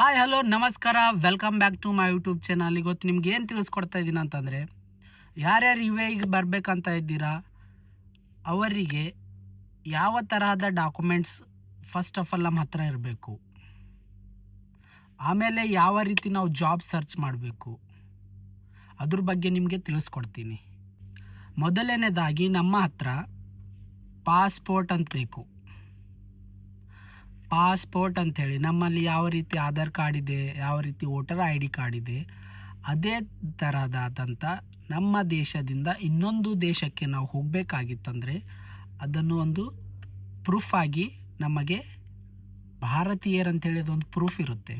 Hi hello ನಮಸ್ಕಾರ. Welcome back to my YouTube channel ಇವತ್ತು ನಿಮ್ಗೆ ಏನು ತಿಳಿಸ್ಕೊಡ್ತಾ ಇದ್ದೀನಿ ಅಂತಂದರೆ, ಯಾರ್ಯಾರು ಎಗೆ ಬರಬೇಕಂತ ಇದ್ದೀರಾ, ಅವರಿಗೆ ಯಾವ ತರಹದ ಡಾಕ್ಯುಮೆಂಟ್ಸ್ ಫಸ್ಟ್ ಆಫ್ ಆಲ್ ನಮ್ಮ ಹತ್ರ ಇರಬೇಕು. ಆಮೇಲೆ ಯಾವ ರೀತಿ ನಾವು ಜಾಬ್ ಸರ್ಚ್ ಮಾಡಬೇಕು. ಅದ್ರ ಬಗ್ಗೆ ನಿಮಗೆ ತಿಳಿಸ್ಕೊಡ್ತೀನಿ. ಮೊದಲನೇದಾಗಿ ನಮ್ಮ ಹತ್ರ ಪಾಸ್ಪೋರ್ಟ್ ಅಂತ ಬೇಕು. ಪಾಸ್ಪೋರ್ಟ್ ಅಂಥೇಳಿ ನಮ್ಮಲ್ಲಿ ಯಾವ ರೀತಿ ಆಧಾರ್ ಕಾರ್ಡ್ ಇದೆ, ಯಾವ ರೀತಿ ವೋಟರ್ ಐ ಡಿ ಕಾರ್ಡ್ ಇದೆ, ಅದೇ ಥರದಾದಂಥ ನಮ್ಮ ದೇಶದಿಂದ ಇನ್ನೊಂದು ದೇಶಕ್ಕೆ ನಾವು ಹೋಗಬೇಕಾಗಿತ್ತಂದರೆ ಅದನ್ನು ಒಂದು ಪ್ರೂಫ್ ಆಗಿ ನಮಗೆ ಭಾರತೀಯರಂತೇಳಿ ಅದೊಂದು ಪ್ರೂಫ್ ಇರುತ್ತೆ.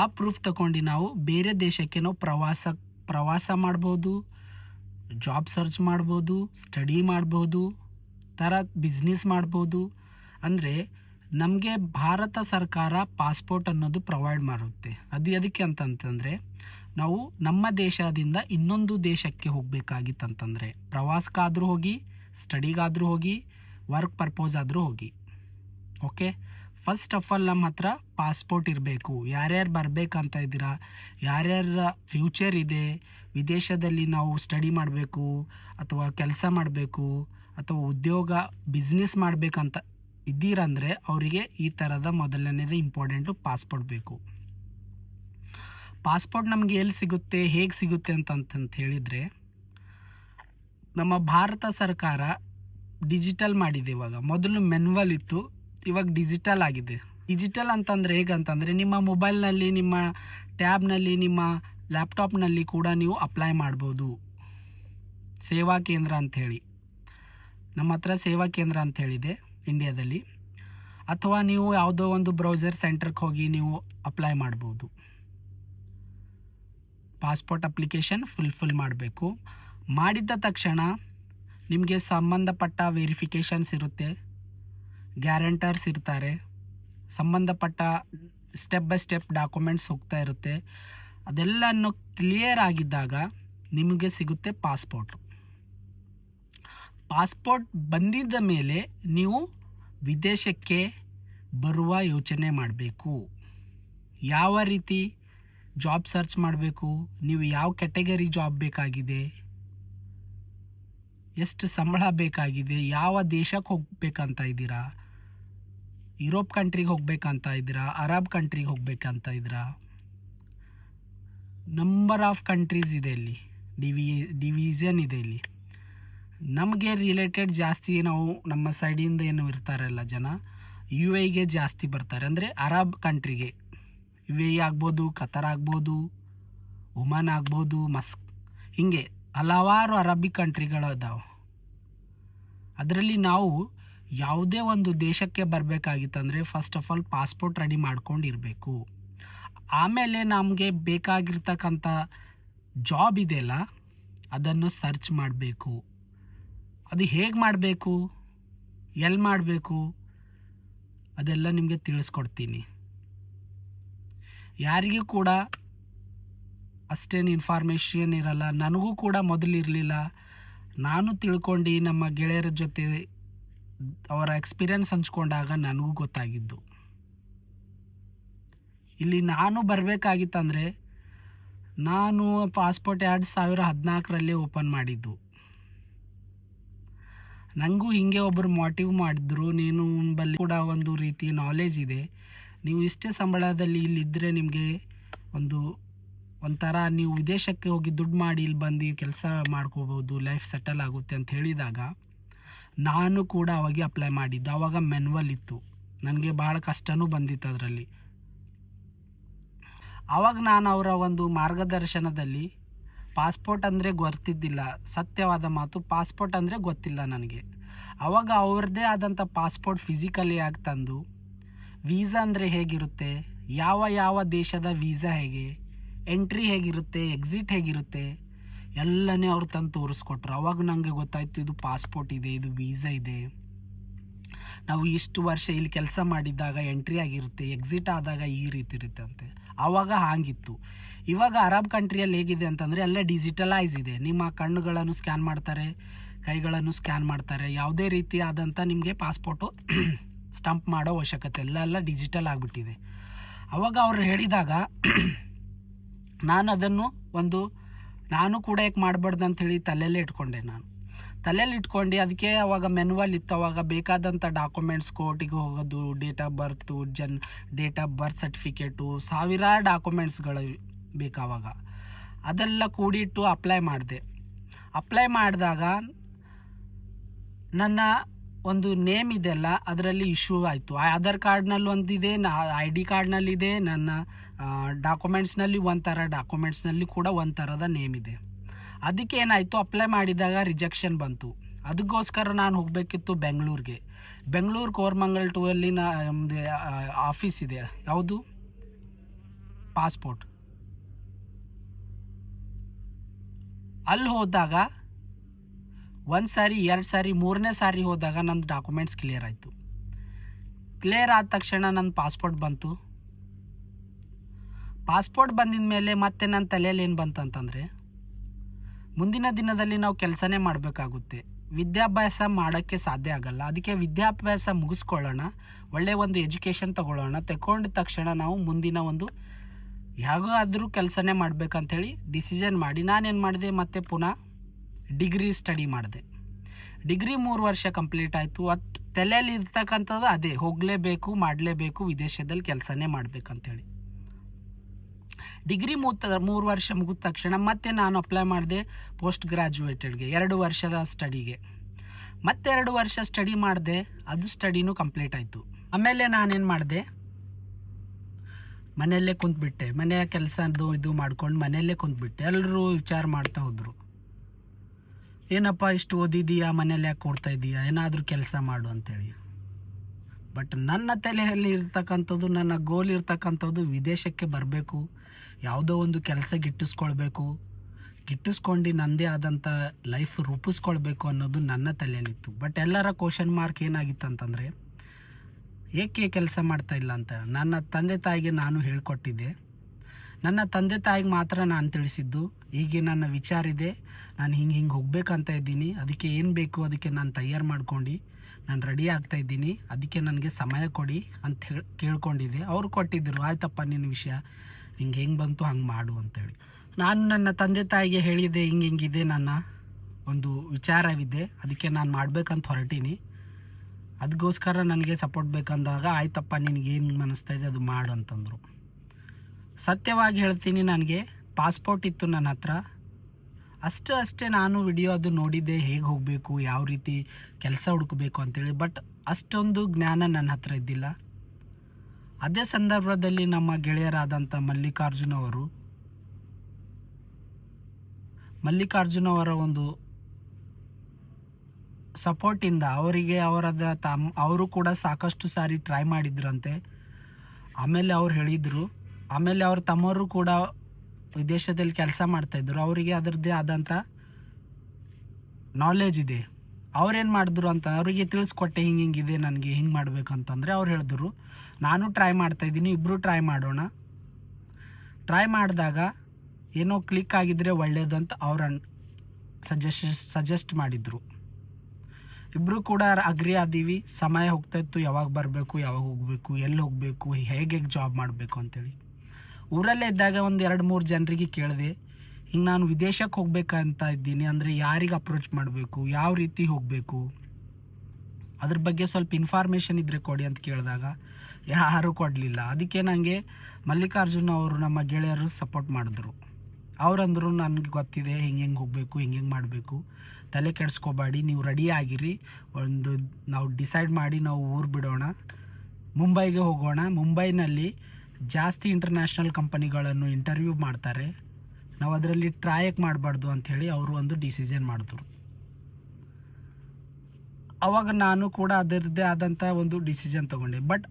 ಆ ಪ್ರೂಫ್ ತಗೊಂಡು ನಾವು ಬೇರೆ ದೇಶಕ್ಕೆ ನಾವು ಪ್ರವಾಸ ಪ್ರವಾಸ ಮಾಡ್ಬೋದು ಜಾಬ್ ಸರ್ಚ್ ಮಾಡ್ಬೋದು ಸ್ಟಡಿ ಮಾಡ್ಬೋದು, ಥರ ಬಿಸ್ನೆಸ್ ಮಾಡ್ಬೋದು. ಅಂದರೆ ನಮಗೆ ಭಾರತ ಸರ್ಕಾರ ಪಾಸ್ಪೋರ್ಟ್ ಅನ್ನೋದು ಪ್ರೊವೈಡ್ ಮಾಡುತ್ತೆ. ಅದು ಅದಕ್ಕೆ ಅಂತಂತಂದರೆ, ನಾವು ನಮ್ಮ ದೇಶದಿಂದ ಇನ್ನೊಂದು ದೇಶಕ್ಕೆ ಹೋಗಬೇಕಾಗಿತ್ತಂತಂದರೆ, ಪ್ರವಾಸಕ್ಕಾದರೂ ಹೋಗಿ ಸ್ಟಡಿಗಾದರೂ ಹೋಗಿ ವರ್ಕ್ ಪರ್ಪೋಸ್ ಆದರೂ ಹೋಗಿ. ಓಕೆ ಫಸ್ಟ್ ಆಫ್ ಆಲ್ ನಮ್ಮ ಹತ್ರ ಪಾಸ್ಪೋರ್ಟ್ ಇರಬೇಕು. ಯಾರ್ಯಾರು ಬರಬೇಕಂತ ಇದ್ದೀರಾ? ಯಾರ್ಯಾರ ಫ್ಯೂಚರ್ ಇದೆ? ವಿದೇಶದಲ್ಲಿ ನಾವು ಸ್ಟಡಿ ಮಾಡಬೇಕು, ಅಥವಾ ಕೆಲಸ ಮಾಡಬೇಕು, ಅಥವಾ ಉದ್ಯೋಗ ಬಿಸ್ನೆಸ್ ಮಾಡಬೇಕಂತ ಇದ್ದೀರಂದರೆ ಅವರಿಗೆ ಈ ಥರದ ಮೊದಲನೇದು ಇಂಪಾರ್ಟೆಂಟು ಪಾಸ್ಪೋರ್ಟ್ ಬೇಕು. ಪಾಸ್ಪೋರ್ಟ್ ನಮಗೆ ಎಲ್ಲಿ ಸಿಗುತ್ತೆ, ಹೇಗೆ ಸಿಗುತ್ತೆ ಅಂತಂತ ಹೇಳಿದರೆ, ನಮ್ಮ ಭಾರತ ಸರ್ಕಾರ ಡಿಜಿಟಲ್ ಮಾಡಿದೆ ಇವಾಗ. ಮೊದಲು ಮೆನ್ವಲ್ ಇತ್ತು, ಇವಾಗ ಡಿಜಿಟಲ್ ಆಗಿದೆ. ಡಿಜಿಟಲ್ ಅಂತಂದರೆ ಹೇಗಂತಂದರೆ ನಿಮ್ಮ ಮೊಬೈಲ್ನಲ್ಲಿ ನಿಮ್ಮ ಟ್ಯಾಬ್ನಲ್ಲಿ ನಿಮ್ಮ ಲ್ಯಾಪ್ಟಾಪ್ನಲ್ಲಿ ಕೂಡ ನೀವು ಅಪ್ಲೈ ಮಾಡ್ಬೋದು. ಸೇವಾ ಕೇಂದ್ರ ಅಂಥೇಳಿ ನಮ್ಮ ಹತ್ರ ಸೇವಾ ಕೇಂದ್ರ ಅಂತ ಹೇಳಿದೆ. ಇಂಡಿಯಾದಲ್ಲಿ ಅಥವಾ ನೀವು ಯಾವುದೋ ಒಂದು ಬ್ರೌಸರ್ ಸೆಂಟರ್ಗೆ ಹೋಗಿ ನೀವು ಅಪ್ಲೈ ಮಾಡ್ಬೋದು. ಪಾಸ್ಪೋರ್ಟ್ ಅಪ್ಲಿಕೇಶನ್ ಫುಲ್ಫಿಲ್ ಮಾಡಬೇಕು. ಮಾಡಿದ ತಕ್ಷಣ ನಿಮಗೆ ಸಂಬಂಧಪಟ್ಟ ವೆರಿಫಿಕೇಷನ್ಸ್ ಇರುತ್ತೆ. ಗ್ಯಾರಂಟರ್ಸ್ ಇರ್ತಾರೆ. ಸಂಬಂಧಪಟ್ಟ ಸ್ಟೆಪ್ ಬೈ ಸ್ಟೆಪ್ ಡಾಕ್ಯುಮೆಂಟ್ಸ್ ಹೋಗ್ತಾ ಇರುತ್ತೆ. ಅದೆಲ್ಲನೂ ಕ್ಲಿಯರ್ ಆಗಿದ್ದಾಗ ನಿಮಗೆ ಸಿಗುತ್ತೆ ಪಾಸ್ಪೋರ್ಟ್ ಪಾಸ್ಪೋರ್ಟ್ ಬಂದಿದ್ದ ಮೇಲೆ ನೀವು ವಿದೇಶಕ್ಕೆ ಬರುವ ಯೋಚನೆ ಮಾಡಬೇಕು. ಯಾವ ರೀತಿ ಜಾಬ್ ಸರ್ಚ್ ಮಾಡಬೇಕು? ನೀವು ಯಾವ ಕ್ಯಾಟಗರಿ ಜಾಬ್ ಬೇಕಾಗಿದೆ? ಎಷ್ಟು ಸಂಬಳ ಬೇಕಾಗಿದೆ? ಯಾವ ದೇಶಕ್ಕೆ ಹೋಗ್ಬೇಕಂತ ಇದ್ದೀರಾ? ಯುರೋಪ್ ಕಂಟ್ರಿಗೆ ಹೋಗ್ಬೇಕಂತ ಇದ್ದೀರಾ? ಅರಬ್ ಕಂಟ್ರಿಗೆ ಹೋಗ್ಬೇಕಂತ ಇದ್ದೀರಾ? ನಂಬರ್ ಆಫ್ ಕಂಟ್ರೀಸ್ ಇದೆ ಇಲ್ಲಿ. ಡಿವಿ ಡಿವಿಷನ್ ಇದೆ ಇಲ್ಲಿ. ನಮಗೆ ರಿಲೇಟೆಡ್ ಜಾಸ್ತಿ ನಾವು ನಮ್ಮ ಸೈಡಿಂದ ಏನು ಇರ್ತಾರಲ್ಲ ಜನ ಯು ಎಗೆ ಜಾಸ್ತಿ ಬರ್ತಾರೆ. ಅಂದರೆ ಅರಬ್ ಕಂಟ್ರಿಗೆ ಯು ಎ ಆಗ್ಬೋದು ಕತಾರ್ ಆಗ್ಬೋದು ಉಮನ್ ಆಗ್ಬೋದು ಮಸ್ಕ್ ಹೀಗೆ ಹಲವಾರು ಅರಬಿಕ್ ಕಂಟ್ರಿಗಳು ಅದಾವೆ. ಅದರಲ್ಲಿ ನಾವು ಯಾವುದೇ ಒಂದು ದೇಶಕ್ಕೆ ಬರಬೇಕಾಗಿತ್ತಂದರೆ first of all passport ready ಮಾಡ್ಕೊಂಡಿರಬೇಕು. ಆಮೇಲೆ ನಮಗೆ ಬೇಕಾಗಿರ್ತಕ್ಕಂಥ ಜಾಬ್ ಇದೆಯಲ್ಲ ಅದನ್ನು ಸರ್ಚ್ ಮಾಡಬೇಕು. ಅದು ಹೇಗೆ ಮಾಡಬೇಕು? ಎಲ್ಲಿ ಮಾಡಬೇಕು? ಅದೆಲ್ಲ ನಿಮಗೆ ತಿಳಿಸ್ಕೊಡ್ತೀನಿ. ಯಾರಿಗೂ ಕೂಡ ಅಷ್ಟೇನು ಇನ್ಫಾರ್ಮೇಷನ್ ಇರಲ್ಲ. ನನಗೂ ಕೂಡ ಮೊದಲು ಇರಲಿಲ್ಲ. ನಾನು ತಿಳ್ಕೊಂಡು ನಮ್ಮ ಗೆಳೆಯರ ಜೊತೆ ಅವರ ಎಕ್ಸ್ಪೀರಿಯನ್ಸ್ ಹಂಚ್ಕೊಂಡಾಗ ನನಗೂ ಗೊತ್ತಾಗಿದ್ದು. ಇಲ್ಲಿ ನಾನು ಬರಬೇಕಾಗಿತ್ತಂದರೆ, ನಾನು ಪಾಸ್ಪೋರ್ಟ್ ಎರಡು ಸಾವಿರ ಹದಿನಾಲ್ಕರಲ್ಲಿ ಓಪನ್ ಮಾಡಿದ್ದು. ನನಗೂ ಹಿಂಗೆ ಒಬ್ಬರು ಮೋಟಿವ್ ಮಾಡಿದ್ರು. ನೀನು ಬಲ್ಲಿ ಕೂಡ ಒಂದು ರೀತಿ ನಾಲೆಜ್ ಇದೆ. ನೀವು ಇಷ್ಟೇ ಸಂಬಳದಲ್ಲಿ ಇಲ್ಲಿದ್ದರೆ ನಿಮಗೆ ಒಂದು, ಒಂಥರ ನೀವು ವಿದೇಶಕ್ಕೆ ಹೋಗಿ ದುಡ್ಡು ಮಾಡಿ ಇಲ್ಲಿ ಬಂದು ಕೆಲಸ ಮಾಡ್ಕೋಬೋದು ಲೈಫ್ ಸೆಟಲ್ ಆಗುತ್ತೆ ಅಂತ ಹೇಳಿದಾಗ ನಾನು ಕೂಡ ಅವಾಗೆ ಅಪ್ಲೈ ಮಾಡಿದ್ದು. ಆವಾಗ ಮೆನ್ವಲ್ ಇತ್ತು. ನನಗೆ ಭಾಳ ಕಷ್ಟನೂ ಬಂದಿತ್ತು ಅದರಲ್ಲಿ. ಆವಾಗ ನಾನು ಅವರ ಒಂದು ಮಾರ್ಗದರ್ಶನದಲ್ಲಿ ಪಾಸ್ಪೋರ್ಟ್ ಅಂದರೆ ಗೊತ್ತಿದ್ದಿಲ್ಲ. ಸತ್ಯವಾದ ಮಾತು ಪಾಸ್ಪೋರ್ಟ್ ಅಂದರೆ ಗೊತ್ತಿಲ್ಲ ನನಗೆ. ಆವಾಗ ಅವ್ರದ್ದೇ ಆದಂಥ ಪಾಸ್ಪೋರ್ಟ್ ಫಿಸಿಕಲಿ ಆಗಿ ತಂದು, ವೀಸಾ ಅಂದರೆ ಹೇಗಿರುತ್ತೆ? ಯಾವ ಯಾವ ದೇಶದ ವೀಸಾ ಹೇಗೆ? ಎಂಟ್ರಿ ಹೇಗಿರುತ್ತೆ? ಎಕ್ಸಿಟ್ ಹೇಗಿರುತ್ತೆ? ಎಲ್ಲನೇ ಅವ್ರು ತಂದು ತೋರಿಸ್ಕೊಟ್ರು. ಅವಾಗ ನನಗೆ ಗೊತ್ತಾಯಿತು, ಇದು ಪಾಸ್ಪೋರ್ಟ್ ಇದೆ, ಇದು ವೀಸಾ ಇದೆ. ನಾವು ಇಷ್ಟು ವರ್ಷ ಇಲ್ಲಿ ಕೆಲಸ ಮಾಡಿದ್ದಾಗ, ಎಂಟ್ರಿ ಆಗಿರುತ್ತೆ, ಎಕ್ಸಿಟ್ ಆದಾಗ ಈ ರೀತಿ ಇರುತ್ತೆ ಅಂತೆ. ಆವಾಗ ಹಾಗಿತ್ತು. ಇವಾಗ ಅರಬ್ ಕಂಟ್ರಿಯಲ್ಲಿ ಹೇಗಿದೆ ಅಂತಂದರೆ ಎಲ್ಲ ಡಿಜಿಟಲೈಸ್ ಇದೆ. ನಿಮ್ಮ ಕಣ್ಣುಗಳನ್ನು ಸ್ಕ್ಯಾನ್ ಮಾಡ್ತಾರೆ, ಕೈಗಳನ್ನು ಸ್ಕ್ಯಾನ್ ಮಾಡ್ತಾರೆ. ಯಾವುದೇ ರೀತಿ ಆದಂಥ ನಿಮಗೆ ಪಾಸ್ಪೋರ್ಟು ಸ್ಟಂಪ್ ಮಾಡೋ ಅವಶ್ಯಕತೆ ಇಲ್ಲ. ಎಲ್ಲ ಡಿಜಿಟಲ್ ಆಗಿಬಿಟ್ಟಿದೆ. ಅವಾಗ ಅವ್ರು ಹೇಳಿದಾಗ ನಾನು ಅದನ್ನು ಒಂದು, ನಾನು ಕೂಡ ಯಾಕೆ ಮಾಡಬಾರ್ದು ಅಂಥೇಳಿ ತಲೆಯಲ್ಲೇ ಇಟ್ಕೊಂಡೆ ನಾನು. ತಲೆಯಲ್ಲಿ ಇಟ್ಕೊಂಡು ಅದಕ್ಕೆ ಅವಾಗ ಮೆನುವಲ್ ಇತ್ತು. ಅವಾಗ ಬೇಕಾದಂಥ ಡಾಕ್ಯುಮೆಂಟ್ಸ್ ಕೋರ್ಟಿಗೆ ಹೋಗೋದು ಡೇಟ್ ಆಫ್ ಬರ್ತು ಜನ್ ಡೇಟ್ ಆಫ್ ಬರ್ತ್ ಸರ್ಟಿಫಿಕೇಟು ಸಾವಿರಾರು ಡಾಕ್ಯುಮೆಂಟ್ಸ್ಗಳು ಬೇಕಾವಾಗ ಅದೆಲ್ಲ ಕೂಡಿಟ್ಟು ಅಪ್ಲೈ ಮಾಡಿದೆ. ಅಪ್ಲೈ ಮಾಡಿದಾಗ ನನ್ನ ಒಂದು ನೇಮ್ ಇದೆಲ್ಲ ಅದರಲ್ಲಿ ಇಶ್ಯೂ ಆಯಿತು. ಆಧಾರ್ ಕಾರ್ಡ್ನಲ್ಲಿ ಒಂದಿದೆ ನಾ ಐ ಡಿ ಕಾರ್ಡ್ನಲ್ಲಿದೆ ನನ್ನ ಡಾಕ್ಯುಮೆಂಟ್ಸ್ನಲ್ಲಿ ಒಂಥರ ಥರ ಡಾಕ್ಯುಮೆಂಟ್ಸ್ನಲ್ಲಿ ಕೂಡ ಒಂಥರದ ಥರದ ನೇಮ್ ಇದೆ. ಅದಕ್ಕೆ ಏನಾಯಿತು? ಅಪ್ಲೈ ಮಾಡಿದಾಗ ರಿಜೆಕ್ಷನ್ ಬಂತು. ಅದಕ್ಕೋಸ್ಕರ ನಾನು ಹೋಗಬೇಕಿತ್ತು ಬೆಂಗಳೂರಿಗೆ. ಬೆಂಗಳೂರು ಕೋರ್ಮಂಗಲ್ ಟೂ ಅಲ್ಲಿ ನಾ, ನಮ್ದು ಆಫೀಸ್ ಇದೆ. ಯಾವುದು? ಪಾಸ್ಪೋರ್ಟ್ ಅಲ್ಲಿ ಹೋದಾಗ, ಒಂದು ಸಾರಿ, ಎರಡು ಸಾರಿ, ಮೂರನೇ ಸಾರಿ ಹೋದಾಗ ನನ್ನ ಡಾಕ್ಯುಮೆಂಟ್ಸ್ ಕ್ಲಿಯರ್ ಆಯಿತು. ಕ್ಲಿಯರ್ ಆದ ತಕ್ಷಣ ನನ್ನ ಪಾಸ್ಪೋರ್ಟ್ ಬಂತು. ಪಾಸ್ಪೋರ್ಟ್ ಬಂದಿದ ಮೇಲೆ ಮತ್ತೆ ನನ್ನ ತಲೆಯಲ್ಲಿ ಏನು ಬಂತು ಅಂತಂದರೆ ಮುಂದಿನ ದಿನದಲ್ಲಿ ನಾವು ಕೆಲಸನೇ ಮಾಡಬೇಕಾಗುತ್ತೆ. ವಿದ್ಯಾಭ್ಯಾಸ ಮಾಡೋಕ್ಕೆ ಸಾಧ್ಯ ಆಗಲ್ಲ. ಅದಕ್ಕೆ ವಿದ್ಯಾಭ್ಯಾಸ ಮುಗಿಸ್ಕೊಳ್ಳೋಣ. ಒಳ್ಳೆಯ ಒಂದು ಎಜುಕೇಷನ್ ತಗೊಳ್ಳೋಣ. ತಗೊಂಡ ತಕ್ಷಣ ನಾವು ಮುಂದಿನ ಒಂದು ಯಾವಾಗಾದರೂ ಕೆಲಸನೇ ಮಾಡಬೇಕಂಥೇಳಿ ಡಿಸಿಷನ್ ಮಾಡಿ. ನಾನೇನು ಮಾಡಿದೆ? ಮತ್ತೆ ಪುನಃ ಡಿಗ್ರಿ ಸ್ಟಡಿ ಮಾಡಿದೆ. ಡಿಗ್ರಿ ಮೂರು ವರ್ಷ ಕಂಪ್ಲೀಟ್ ಆಯಿತು. ಅದು ತಲೆಯಲ್ಲಿ ಇರ್ತಕ್ಕಂಥದ್ದು ಅದೇ. ಹೋಗಲೇಬೇಕು, ಮಾಡಲೇಬೇಕು, ವಿದೇಶದಲ್ಲಿ ಕೆಲಸನೇ ಮಾಡಬೇಕಂತೇಳಿ. ಡಿಗ್ರಿ ಮುಗಿದ ಮೂರು ವರ್ಷ ಮುಗಿದ ತಕ್ಷಣ ಮತ್ತೆ ನಾನು ಅಪ್ಲೈ ಮಾಡಿದೆ ಪೋಸ್ಟ್ ಗ್ರ್ಯಾಜುಯೇಟೆಡ್ಗೆ ಎರಡು ವರ್ಷದ ಸ್ಟಡಿಗೆ ಮತ್ತೆ ಎರಡು ವರ್ಷ ಸ್ಟಡಿ ಮಾಡಿದೆ, ಅದು ಸ್ಟಡಿನೂ ಕಂಪ್ಲೀಟ್ ಆಯಿತು. ಆಮೇಲೆ ನಾನೇನು ಮಾಡಿದೆ? ಮನೆಯಲ್ಲೇ ಕುಂತ್ಬಿಟ್ಟೆ. ಮನೆಯ ಕೆಲಸದ್ದು ಇದು ಮಾಡ್ಕೊಂಡು ಮನೆಯಲ್ಲೇ ಕುಂತ್ಬಿಟ್ಟೆ. ಎಲ್ಲರೂ ವಿಚಾರ ಮಾಡ್ತಾ ಹೋದರು. ಏನಪ್ಪ ಇಷ್ಟು ಓದಿದೀಯಾ ಮನೇಲಿ ಯಾಕೆ ಕೊಡ್ತಾ ಇದೀಯಾ? ಏನಾದರೂ ಕೆಲಸ ಮಾಡು ಅಂತೇಳಿ. ಬಟ್ ನನ್ನ ತಲೆಯಲ್ಲಿ ಇರ್ತಕ್ಕಂಥದ್ದು, ನನ್ನ ಗೋಲ್ ಇರ್ತಕ್ಕಂಥದ್ದು ವಿದೇಶಕ್ಕೆ ಬರಬೇಕು. ಯಾವುದೋ ಒಂದು ಕೆಲಸ ಗಿಟ್ಟಿಸ್ಕೊಳ್ಬೇಕು. ಗಿಟ್ಟಿಸ್ಕೊಂಡು ನನ್ನದೇ ಆದಂಥ ಲೈಫ್ ರೂಪಿಸ್ಕೊಳ್ಬೇಕು ಅನ್ನೋದು ನನ್ನ ತಲೆಯಲ್ಲಿತ್ತು. ಬಟ್ ಎಲ್ಲರ ಕ್ವಶನ್ ಮಾರ್ಕ್ ಏನಾಗಿತ್ತು ಅಂತಂದರೆ, ಏಕೆ ಕೆಲಸ ಮಾಡ್ತಾ ಇಲ್ಲ ಅಂತ ನನ್ನ ತಂದೆ ತಾಯಿಗೆ ನಾನು ಹೇಳಿಕೊಟ್ಟಿದ್ದೆ. ನನ್ನ ತಂದೆ ತಾಯಿಗೆ ಮಾತ್ರ ನಾನು ತಿಳಿಸಿದ್ದು, ಹೀಗೆ ನನ್ನ ವಿಚಾರ ಇದೆ, ನಾನು ಹಿಂಗೆ ಹಿಂಗೆ ಹೋಗಬೇಕಂತ ಇದ್ದೀನಿ, ಅದಕ್ಕೆ ಏನು ಬೇಕು, ಅದಕ್ಕೆ ನಾನು ತಯಾರು ಮಾಡ್ಕೊಂಡು. ನಾನು ರೆಡಿ ಆಗ್ತಾ ಇದ್ದೀನಿ. ಅದಕ್ಕೆ ನನಗೆ ಸಮಯ ಕೊಡಿ ಅಂತ ಹೇಳಿ, ಕೇಳ್ಕೊಂಡಿದ್ದೆ. ಅವ್ರು ಕೊಟ್ಟಿದ್ದರು ಆಯ್ತಪ್ಪ ನಿನ್ನ ವಿಷಯ, ಹಿಂಗೆ ಹೆಂಗೆ ಬಂತು ಹಂಗೆ ಮಾಡು ಅಂತೇಳಿ. ನಾನು ನನ್ನ ತಂದೆ ತಾಯಿಗೆ ಹೇಳಿದೆ ಹಿಂಗೆ ಹಿಂಗಿದೆ ನನ್ನ ಒಂದು ವಿಚಾರವಿದೆ. ಅದಕ್ಕೆ ನಾನು ಮಾಡಬೇಕಂತ ಹೊರಟೀನಿ. ಅದಕ್ಕೋಸ್ಕರ ನನಗೆ ಸಪೋರ್ಟ್ ಬೇಕಂದಾಗ, ಆಯ್ತಪ್ಪ ನಿನಗೇನು ಮನಸ್ತಾ ಇದೆ ಅದು ಮಾಡು ಅಂತಂದರು. ಸತ್ಯವಾಗಿ ಹೇಳ್ತೀನಿ, ನನಗೆ ಪಾಸ್ಪೋರ್ಟ್ ಇತ್ತು ನನ್ನ ಹತ್ರ. ಅಷ್ಟೇ ಅಷ್ಟೇ ನಾನು ವಿಡಿಯೋ ಅದು ನೋಡಿದ್ದೆ, ಹೇಗೆ ಹೋಗಬೇಕು, ಯಾವ ರೀತಿ ಕೆಲಸ ಹುಡುಕಬೇಕು ಅಂತೇಳಿ ಬಟ್ ಅಷ್ಟೊಂದು ಜ್ಞಾನ ನನ್ನ ಹತ್ರ ಇದ್ದಿಲ್ಲ. ಅದೇ ಸಂದರ್ಭದಲ್ಲಿ ನಮ್ಮ ಗೆಳೆಯರಾದಂಥ ಮಲ್ಲಿಕಾರ್ಜುನ ಅವರು, ಮಲ್ಲಿಕಾರ್ಜುನ ಅವರ ಒಂದು ಸಪೋರ್ಟಿಂದ ಅವರಿಗೆ ಅವರದ ತಮ್ಮ ಅವರು ಕೂಡ ಸಾಕಷ್ಟು ಸಾರಿ ಟ್ರೈ ಮಾಡಿದ್ರಂತೆ. ಆಮೇಲೆ ಅವ್ರು ಹೇಳಿದರು, ಆಮೇಲೆ ಅವ್ರ ತಮ್ಮವರು ಕೂಡ ವಿದೇಶದಲ್ಲಿ ಕೆಲಸ ಮಾಡ್ತಾಯಿದ್ರು ಅವರಿಗೆ ಅದರದ್ದೇ ಆದಂಥ ನಾಲೆಜ್ ಇದೆ. ಅವ್ರೇನು ಮಾಡಿದ್ರು ಅಂತ ಅವರಿಗೆ ತಿಳಿಸ್ಕೊಟ್ಟೆ ಹಿಂಗೆ ಹಿಂಗಿದೆ ನನಗೆ ಹಿಂಗೆ ಮಾಡಬೇಕಂತಂದರೆ ಅವ್ರು ಹೇಳಿದ್ರು, ನಾನು ಟ್ರೈ ಮಾಡ್ತಾಯಿದ್ದೀನಿ ಇಬ್ಬರು ಟ್ರೈ ಮಾಡೋಣ. ಟ್ರೈ ಮಾಡಿದಾಗ ಏನೋ ಕ್ಲಿಕ್ ಆಗಿದ್ರೆ ಒಳ್ಳೇದು ಅಂತ ಅವ್ರ ಸಜೆಸ್ಟ್ ಸಜೆಸ್ಟ್ ಮಾಡಿದರು. ಇಬ್ಬರು ಕೂಡ ಅಗ್ರಿ ಆದೀವಿ, ಸಮಯ ಹೋಗ್ತಾ ಇತ್ತು, ಯಾವಾಗ ಬರಬೇಕು, ಯಾವಾಗ ಹೋಗಬೇಕು, ಎಲ್ಲಿ ಹೋಗಬೇಕು, ಹೇಗೆ ಜಾಬ್ ಮಾಡಬೇಕು ಅಂತೇಳಿ. ಊರಲ್ಲೇ ಇದ್ದಾಗ ಒಂದು ಎರಡು ಮೂರು ಜನರಿಗೆ ಕೇಳಿದೆ, ಹಿಂಗೆ ನಾನು ವಿದೇಶಕ್ಕೆ ಹೋಗ್ಬೇಕಂತ ಇದ್ದೀನಿ, ಅಂದರೆ ಯಾರಿಗೆ ಅಪ್ರೋಚ್ ಮಾಡಬೇಕು? ಯಾವ ರೀತಿ ಹೋಗಬೇಕು? ಅದ್ರ ಬಗ್ಗೆ ಸ್ವಲ್ಪ ಇನ್ಫಾರ್ಮೇಷನ್ ಇದ್ದರೆ ಕೊಡಿ ಅಂತ ಕೇಳಿದಾಗ, ಯಾರೂ ಕೊಡಲಿಲ್ಲ. ಅದಕ್ಕೆ ನನಗೆ ಮಲ್ಲಿಕಾರ್ಜುನ ಅವರು ನಮ್ಮ ಗೆಳೆಯರು ಸಪೋರ್ಟ್ ಮಾಡಿದ್ರು. ಅವರಂದ್ರು, ನನಗೆ ಗೊತ್ತಿದೆ, ಹೆಂಗೆ ಹೆಂಗೆ ಹೋಗಬೇಕು, ಹಿಂಗೆ ಹೆಂಗೆ ಮಾಡಬೇಕು. ತಲೆ ಕೆಡಿಸ್ಕೋಬೇಡಿ, ನೀವು ರೆಡಿ ಆಗಿರಿ. ಒಂದು ನಾವು ಡಿಸೈಡ್ ಮಾಡಿ ನಾವು ಊರು ಬಿಡೋಣ. ಮುಂಬೈಗೆ ಹೋಗೋಣ. ಮುಂಬೈನಲ್ಲಿ ಜಾಸ್ತಿ ಇಂಟರ್ನ್ಯಾಷನಲ್ ಕಂಪನಿಗಳನ್ನು ಇಂಟರ್ವ್ಯೂ ಮಾಡ್ತಾರೆ. ನಾವು ಅದರಲ್ಲಿ ಟ್ರಾಯಕ್ ಮಾಡಬಾರ್ದು ಅಂಥೇಳಿ ಅವರು ಒಂದು ಡಿಸಿಷನ್ ಮಾಡಿದ್ರು. ಅವಾಗ ನಾನು ಕೂಡ ಅದರದ್ದೇ ಆದಂಥ ಒಂದು ಡಿಸಿಷನ್ ತಗೊಂಡೆ. ಬಟ್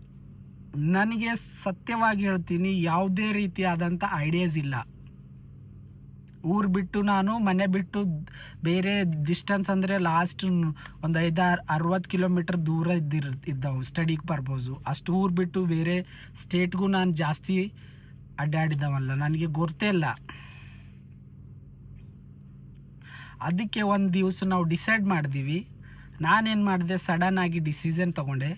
ನನಗೆ ಸತ್ಯವಾಗಿ ಹೇಳ್ತೀನಿ, ಯಾವುದೇ ರೀತಿಯಾದಂಥ ಐಡಿಯಾಸ್ ಇಲ್ಲ. ಊರು ಬಿಟ್ಟು ನಾನು, ಮನೆ ಬಿಟ್ಟು ಬೇರೆ ಡಿಸ್ಟೆನ್ಸ್ ಅಂದರೆ ಲಾಸ್ಟ್ ಒಂದು ಐದಾರು ಅರವತ್ತು ಕಿಲೋಮೀಟ್ರ್ ದೂರ ಇದ್ದಿರ್, ಇದ್ದವು ಸ್ಟಡಿಗೆ ಪರ್ಪೋಸು ಅಷ್ಟು ಊರು ಬಿಟ್ಟು ಬೇರೆ ಸ್ಟೇಟ್ಗೂ ನಾನು ಜಾಸ್ತಿ ಅಡ್ಡಾಡಿದ್ದವಲ್ಲ ನನಗೆ ಗೊತ್ತೇ ಇಲ್ಲ. ಅದಕ್ಕೆ ಒಂದು ದಿವಸ ನಾವು ಡಿಸೈಡ್ ಮಾಡಿದ್ವಿ. ನಾನೇನು ಮಾಡಿದೆ ಸಡನ್ ಆಗಿ ಡಿಸಿಷನ್ ತಗೊಂಡೆ.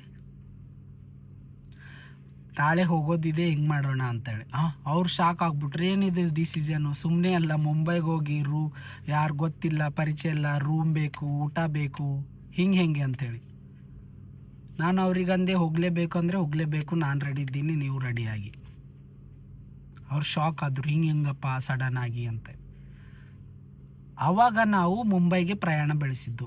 ನಾಳೆ ಹೋಗೋದಿದೆ, ಹೆಂಗೆ ಮಾಡೋಣ ಅಂತೇಳಿ. ಹಾಂ ಅವ್ರು ಶಾಕ್ ಆಗ್ಬಿಟ್ರೆ. ಏನಿದೆ ಡಿಸಿಷನು ಸುಮ್ಮನೆ ಅಲ್ಲ, ಮುಂಬೈಗೆ ಹೋಗಿ ರೂ, ಯಾರು ಗೊತ್ತಿಲ್ಲ, ಪರಿಚಯ ಇಲ್ಲ ರೂಮ್ ಬೇಕು, ಊಟ ಬೇಕು, ಹಿಂಗೆ ಹೆಂಗೆ ಅಂತೇಳಿ. ನಾನು ಅವ್ರಿಗಂದೆ ಹೋಗಲೇಬೇಕು ಅಂದರೆ ಹೋಗಲೇಬೇಕು, ನಾನು ರೆಡಿ ಇದ್ದೀನಿ, ನೀವು ರೆಡಿಯಾಗಿ ಅವ್ರು ಶಾಕ್ ಆದರು, ಹಿಂಗೆ ಹೆಂಗಪ್ಪ ಸಡನ್ ಆಗಿ ಅಂತ. ಆವಾಗ ನಾವು ಮುಂಬೈಗೆ ಪ್ರಯಾಣ ಬೆಳೆಸಿದ್ದು.